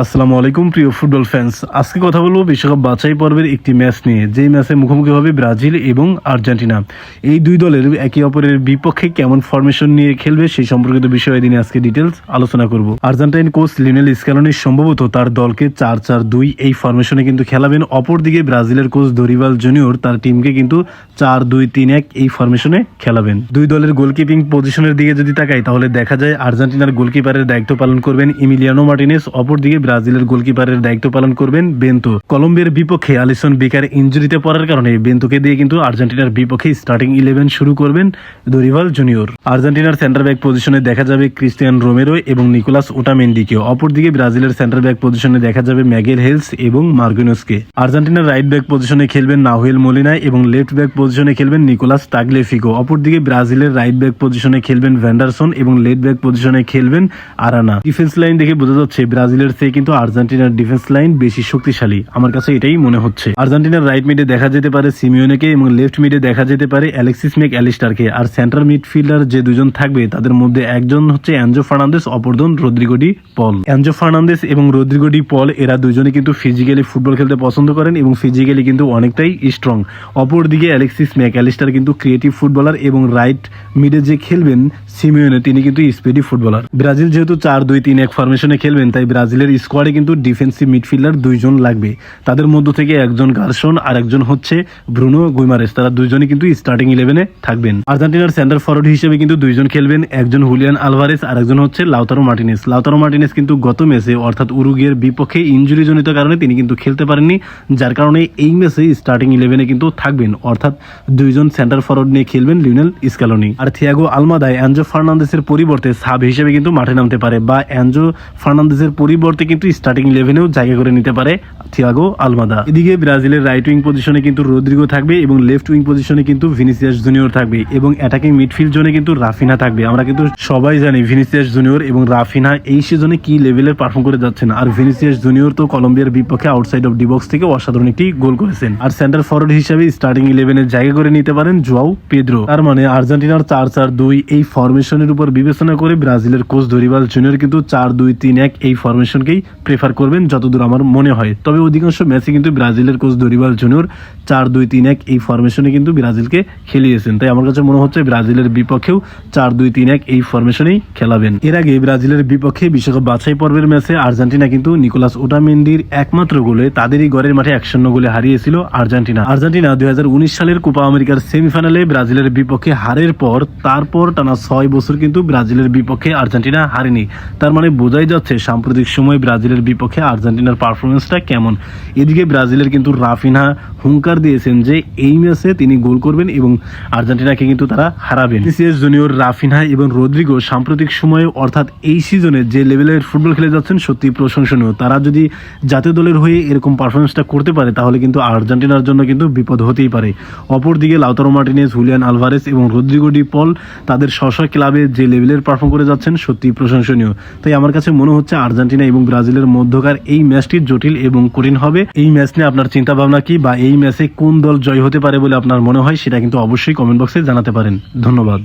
আসসালামু আলাইকুম, প্রিয় ফুটবল ফ্যান্স আজকে কথা বলব বিশ্বকাপ বাছাই পর্বের একটি ম্যাচ নিয়ে। যেই ম্যাচে মুখোমুখি হবে ব্রাজিল এবং আর্জেন্টিনা। এই দুই দলের একে অপরের বিপক্ষে কেমন ফরমেশন নিয়ে খেলবে সেই সম্পর্কিত বিষয়ে দিনে আজকে ডিটেলস আলোচনা করব। আর্জেন্টাইন কোচ লিনেল স্ক্যালনি সম্ভবত তার দলকে চার চার দুই এই ফরমেশনে কিন্তু খেলাবেন। অপরদিকে ব্রাজিলের কোচ দরিবাল জুনিয়র তার টিমকে কিন্তু চার দুই তিন এক এই ফরমেশনে খেলাবেন। দুই দলের গোলকিপিং পজিশনের দিকে যদি তাকাই, তাহলে দেখা যায় আর্জেন্টিনার গোলকিপারের দায়িত্ব পালন করবেন ইমিলিয়ানো মার্টিনেস। অপরদিকে ব্রাজিলের গোলকিপারের দায়িত্ব পালন করবেন বেন্তো। কলম্বিয়ার বিপক্ষে আলিসন বেকার ইঞ্জুরিতে পড়ার কারণে বেন্টোকে দিয়ে কিন্তু আর্জেন্টিনার বিপক্ষে স্টার্টিং ইলেভেন শুরু করবেন দরিভাল জুনিয়র। আর্জেন্টিনার সেন্টার ব্যাক পজিশনে দেখা যাবে ক্রিস্টিয়ান রোমেরো এবং নিকোলাস ওটামেন্ডিকে। অপরদিকে ব্রাজিলের সেন্টার ব্যাক পজিশনে দেখা যাবে ম্যাগেল হেলস এবং মার্গিনোসকে। আর্জেন্টিনার রাইট ব্যাক পজিশনে খেলবেন নাহুয়েল মোলিনা এবং লেফট ব্যাক পজিশনে খেলবেন নিকোলাস টাগলেফিকো অপরদিকে ব্রাজিলের রাইট ব্যাক পজিশনে খেলবেন ভ্যান্ডারসন এবং লেফট ব্যাক পজিশনে খেলবেন আরানা। ডিফেন্স লাইন দেখে বোঝা যাচ্ছে ব্রাজিলের চেয়ে কিন্তু আর্জেন্টিনার ডিফেন্স লাইন বেশি শক্তিশালী। আমার কাছে এটাই মনে হচ্ছে। আর্জেন্টিনার রাইট মিডে দেখা যেতে পারে সিমিওনেকে এবং লেফট মিডে দেখা যেতে পারে অ্যালেক্সিস মেক অ্যালিস্টারকে আর সেন্ট্রাল মিডফিল্ডার যে দুজন থাকবে, তাদের মধ্যে একজন হচ্ছে অ্যাঞ্জো ফার্নান্দেস অপরজন রদ্রিগোডি পল। অ্যাঞ্জো ফার্নান্দেস এবং রদ্রিগোডি পল, এরা দুজনে কিন্তু ফিজিক্যালি ফুটবল খেলতে পছন্দ করেন এবং ফিজিক্যালি কিন্তু অনেকটাই স্ট্রং অপরদিকে অ্যালেক্সিস ম্যাক অ্যালিস্টার কিন্তু ক্রিয়েটিভ ফুটবলার এবং রাইট মিডে যে খেলবেন, সিমিওনে তিনি কিন্তু স্পিডি ফুটবলার ব্রাজিল যেহেতু চার দুই তিন এক ফরমেশনে খেলবেন, তাই ব্রাজিলের স্কোয়াডে কিন্তু ডিফেন্সিভ মিডফিল্ডার দুইজন লাগবে। তাদের মধ্য থেকে একজন গার্সন আর একজন হচ্ছে ব্রুনো গুইমারেস। তারা দুইজনই কিন্তু স্টার্টিং ইলেভেনে থাকবেন। আর্জেন্টিনার সেন্টার ফরওয়ার্ড হিসেবে কিন্তু দুইজন খেলবেন, একজন হুলিয়ান আলভারেস আর একজন হচ্ছে লাউতারো মার্টিনেস। লাউতারো মার্টিনেস কিন্তু গত ম্যাচে অর্থাৎ উরুগের বিপক্ষে ইঞ্জুরি জনিত কারণে তিনি কিন্তু খেলতে পারেননি, যার কারণে এই ম্যাচে স্টার্টিং ইলেভেনে কিন্তু থাকবেন। অর্থাৎ দুইজন সেন্টার ফরওয়ার্ড নিয়ে খেলবেন লিওনেল স্ক্যালোনি আর থিয়াগো আলমাদায়, অ্যাঞ্জো ফার্নান্দেসের পরিবর্তে সাব হিসেবে কিন্তু মাঠে নামতে পারে, বা অ্যাঞ্জো ফার্নান্দেসের পরিবর্তে কিন্তু স্টার্টিং ইলেভেনেও জায়গা করে নিতে পারে থিয়াগো আলমাদা এদিকে ব্রাজিলের রাইট উইং পজিশনে কিন্তু রদ্রিগো থাকবে এবং লেফট উইং পজিশনে কিন্তু ভিনিসিয়াস জুনিয়র থাকবে এবং অ্যাটাকিং মিডফিল্ড জোনে কিন্তু রাফিনা থাকবে। আমরা কিন্তু সবাই জানি ভিনিসিয়াস জুনিয়র এবং রাফিনা এই সিজনে কি লেভেলের পারফর্ম করে যাচ্ছেন। আর ভিনিসিয়াস জুনিয়র তো কলম্বিয়ার বিপক্ষে আউটসাইড অফ ডিবক্স থেকে অসাধারণ একটি গোল করেছেন। আর সেন্টার ফরওয়ার্ড হিসেবে স্টার্টিং ইলেভেনের জায়গা করে নিতে পারেন জোয়াও পেদ্রো তার মানে আর্জেন্টিনার চার চার দুই এই ফরমেশনের উপর বিবেচনা করে ব্রাজিলের কোচ দরিবাল জুনিয়র কিন্তু চার দুই তিন এক এই ফরমেশনকেই প্রেফার করবেন যতদূর আমার মনে হয়। তবে অধিকাংশ ম্যাচে কিন্তু ব্রাজিলের কোচ দরিবাল জুনিয়র চার দুই তিন এক এই ফরমেশনে কিন্তু ব্রাজিলকে খেলিয়েছেন। তাই আমার কাছে মনে হচ্ছে ব্রাজিলের বিপক্ষেও চার দুই তিন এক এই ফরমেশনেই খেলাবেন। এর আগে ব্রাজিলের বিপক্ষে বিশ্বকাপ বাছাই পর্বের ম্যাচে আর্জেন্টিনা কিন্তু নিকোলাস ওটামেন্ডির একমাত্র গোলে তাদেরই ঘরের মাঠে এক গোলে হারিয়েছিল আর্জেন্টিনা। আর্জেন্টিনা দুই হাজার উনিশ সালের কোপা আমেরিকার সেমিফাইনালে ব্রাজিলের বিপক্ষে হারের পর, তারপর টানা ছয় বছর কিন্তু ব্রাজিলের বিপক্ষে আর্জেন্টিনা হারেনি। তার মানে বোঝাই যাচ্ছে সাম্প্রতিক সময় ব্রাজিলের বিপক্ষে আর্জেন্টিনার পারফরমেন্সটা কেমন? এদিকে ব্রাজিলের কিন্তু রাফিনা হুঙ্কার দিয়েছেন যে এই ম্যাচে তিনি গোল করবেন এবং আর্জেন্টিনাকে কিন্তু তারা হারাবেন। সিএস জুনিয়র রাফিনা এবং রদ্রিগো সাম্প্রতিক সময়ে অর্থাৎ এই সিজনে যে লেভেলের ফুটবল খেলে যাচ্ছেন, সত্যি প্রশংসনীয়। তারা যদি জাতীয় দলের হয়ে এরকম পারফরমেন্সটা করতে পারে, তাহলে কিন্তু আর্জেন্টিনার জন্য কিন্তু বিপদ হতেই পারে। অপরদিকে লাউতারো মার্টিনেস হুলিয়ান আলভারেস এবং রদ্রিগো ডি পল তাদের স্ব ক্লাবে যে লেভেলের পারফর্ম করে যাচ্ছেন, সত্যি প্রশংসনীয়। তাই আমার কাছে মনে হচ্ছে আর্জেন্টিনা এবং ব্রাজিলের মধ্যকার এই ম্যাচটি জটিল এবং কঠিন হবে। এই ম্যাচ নিয়ে আপনার চিন্তা ভাবনা কি বা এই ম্যাচে কোন দল জয় হতে পারে বলে আপনার মনে হয় সেটা কিন্তু অবশ্যই কমেন্ট বক্সে জানাতে পারেন। ধন্যবাদ।